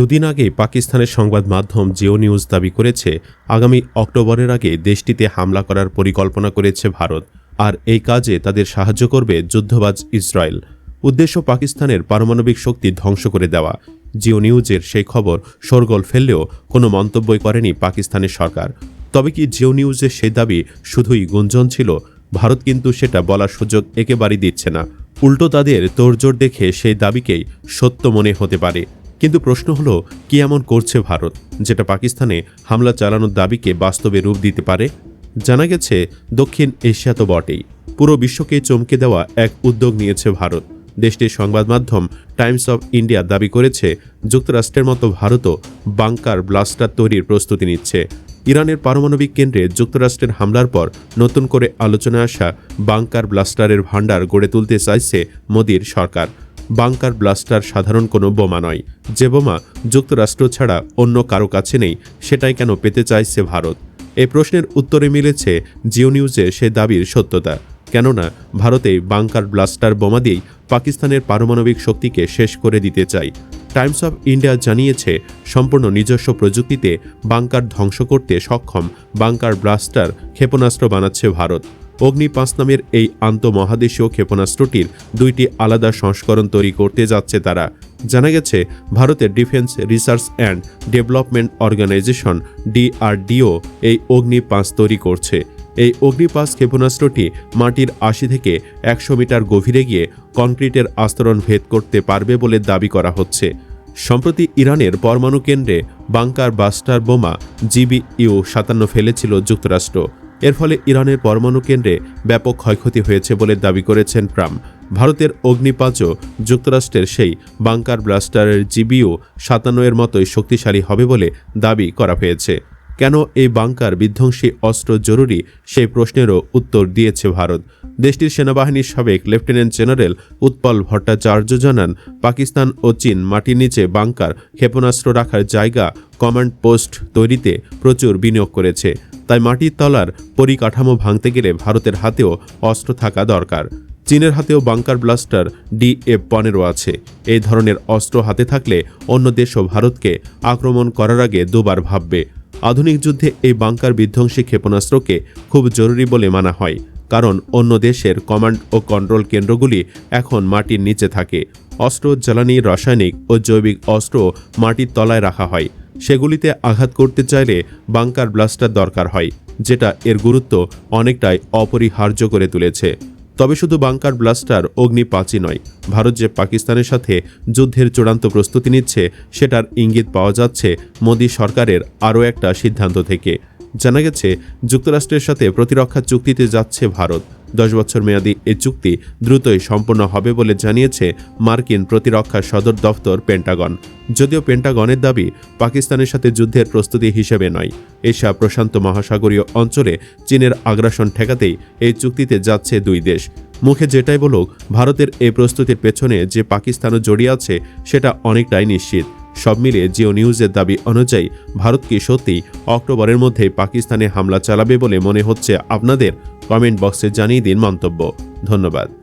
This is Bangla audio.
দুদিন আগে পাকিস্তানের সংবাদ মাধ্যম জিও নিউজ দাবি করেছে, আগামী অক্টোবরের আগে দেশটিতে হামলা করার পরিকল্পনা করেছে ভারত, আর এই কাজে তাদের সাহায্য করবে যুদ্ধবাজ ইসরায়েল। উদ্দেশ্য পাকিস্তানের পারমাণবিক শক্তি ধ্বংস করে দেওয়া। জিও নিউজের সেই খবর শোরগোল ফেললেও কোনো মন্তব্যই করেনি পাকিস্তানের সরকার। তবে কি জিও নিউজের সেই দাবি শুধুই গুঞ্জন ছিল? ভারত কিন্তু সেটা বলার সুযোগ একেবারেই দিচ্ছে না। উল্টো তাদের তোড়জোড় দেখে সেই দাবিকেই সত্য মনে হতে পারে। কিন্তু প্রশ্ন হলো, কি এমন করছে ভারত, যেটা পাকিস্তানে হামলা চালানোর দাবিকে বাস্তবে রূপ দিতে পারে? জানা গেছে, দক্ষিণ এশিয়া তো বটেই। পুরো বিশ্বকে চমকে দেওয়া এক উদ্যোগ নিয়েছে ভারত। দেশটির সংবাদ মাধ্যম টাইমস অফ ইন্ডিয়া দাবি করেছে, যুক্তরাষ্ট্রের মতো ভারতও বাংকার ব্লাস্টার তৈরির প্রস্তুতি নিচ্ছে। ইরানের পারমাণবিক কেন্দ্রে যুক্তরাষ্ট্রের হামলার পর নতুন করে আলোচনায় আসা বাংকার ব্লাস্টারের ভাণ্ডার গড়ে তুলতে চাইছে মোদীর সরকার। বাংকার ব্লাস্টার সাধারণ কোনো বোমা নয়। যে বোমা যুক্তরাষ্ট্র ছাড়া অন্য কারও কাছে নেই, সেটাই কেন পেতে চাইছে ভারত? এ প্রশ্নের উত্তরে মিলেছে জিও নিউজে সে দাবির সত্যতা। কেননা, ভারতে বাংকার ব্লাস্টার বোমা দিয়েই পাকিস্তানের পারমাণবিক শক্তিকে শেষ করে দিতে চায় টাইমস অফ ইন্ডিয়া জানিয়েছে, সম্পূর্ণ নিজস্ব প্রযুক্তিতে বাংকার ধ্বংস করতে সক্ষম বাংকার ব্লাস্টার ক্ষেপণাস্ত্র বানাচ্ছে ভারত। অগ্নি পাঁচ নামের এই আন্তঃমহাদেশীয় ক্ষেপণাস্ত্রটির দুইটি আলাদা সংস্করণ তৈরি করতে যাচ্ছে তারা। জানা গেছে, ভারতের defence research and development organisation DRDO এই অগ্নি পাঁচ তৈরি করছে। এই অগ্নিপাস ক্ষেপণাস্ত্রটি মাটির আশি থেকে একশো মিটার গভীরে গিয়ে কংক্রিটের আস্তরণ ভেদ করতে পারবে বলে দাবি করা হচ্ছে। সম্প্রতি ইরানের পরমাণু কেন্দ্রে বাংকার বাস্টার বোমা জিবিইউ সাতান্ন ফেলেছিল যুক্তরাষ্ট্র। এর ফলে ইরানের পরমাণু কেন্দ্রে ব্যাপক ক্ষয়ক্ষতি হয়েছে বলে দাবি করেছেন ট্রাম্প। ভারতের অগ্নিপাচও যুক্তরাষ্ট্রের সেই বাংকার ব্লাস্টারের জিবিও সাতান্ন এর মতোই শক্তিশালী হবে বলে দাবি করা হয়েছে। কেন এই বাংকার বিধ্বংসী অস্ত্র জরুরি সেই প্রশ্নেরও উত্তর দিয়েছে ভারত। দেশটির সেনাবাহিনীর সাবেক লেফটেন্যান্ট জেনারেল উৎপল ভট্টাচার্য জানান, পাকিস্তান ও চীন মাটির নিচে বাংকার ক্ষেপণাস্ত্র রাখার জায়গা কমান্ড পোস্ট তৈরিতে প্রচুর বিনিয়োগ করেছে। তাই মাটির তলার পরিকাঠামো ভাঙতে গেলে ভারতের হাতেও অস্ত্র থাকা দরকার। চীনের হাতেও বাংকার ব্লাস্টার ডিএফ পনেরো আছে। এই ধরনের অস্ত্র হাতে থাকলে অন্য দেশও ভারতকে আক্রমণ করার আগে দুবার ভাববে। আধুনিক যুদ্ধে এই বাংকার বিধ্বংসী ক্ষেপণাস্ত্রকে খুব জরুরি বলে মানা হয়। কারণ অন্য দেশের কমান্ড ও কন্ট্রোল কেন্দ্রগুলি এখন মাটির নিচে থাকে। অস্ত্র, জ্বালানি, রাসায়নিক ও জৈবিক অস্ত্র মাটির তলায় রাখা হয়। সেগুলিতে আঘাত করতে চাইলে বাংকার ব্লাস্টার দরকার হয়, যেটা এর গুরুত্ব অনেকটাই অপরিহার্য করে তুলেছে। তবে শুধু বাংকার ব্লাস্টার অগ্নি অগ্নিপাচি নয়, ভারত যে পাকিস্তানের সাথে যুদ্ধের চূড়ান্ত প্রস্তুতি নিচ্ছে, সেটার ইঙ্গিত পাওয়া যাচ্ছে মোদী সরকারের আরও একটা সিদ্ধান্ত থেকে। জানা গেছে, যুক্তরাষ্ট্রের সাথে প্রতিরক্ষা চুক্তিতে যাচ্ছে ভারত। দশ বছর মেয়াদী এ চুক্তি দ্রুতই সম্পন্ন হবে বলে জানিয়েছে মার্কিন প্রতিরক্ষা সদর দফতর পেন্টাগন। যদিও পেন্টাগনের দাবি পাকিস্তানের সাথে যুদ্ধের প্রস্তুতি হিসেবে নয়। এশিয়া প্রশান্ত মহাসাগরীয় অঞ্চলে চীনের আগ্রাসন ঠেকাতেই এই চুক্তিতে যাচ্ছে দুই দেশ। মুখে যেটাই বলুক, ভারতের এই প্রস্তুতির পেছনে যে পাকিস্তানও জড়িয়ে আছে, সেটা অনেকটাই নিশ্চিত। সব মিলিয়ে জিও নিউজের দাবি অনুযায়ী ভারত কি সত্যি অক্টোবরের মধ্যে পাকিস্তানে হামলা চালাবে বলে মনে হচ্ছে আপনাদের কমেন্ট বক্সে জানিয়ে দিন মন্তব্য। ধন্যবাদ।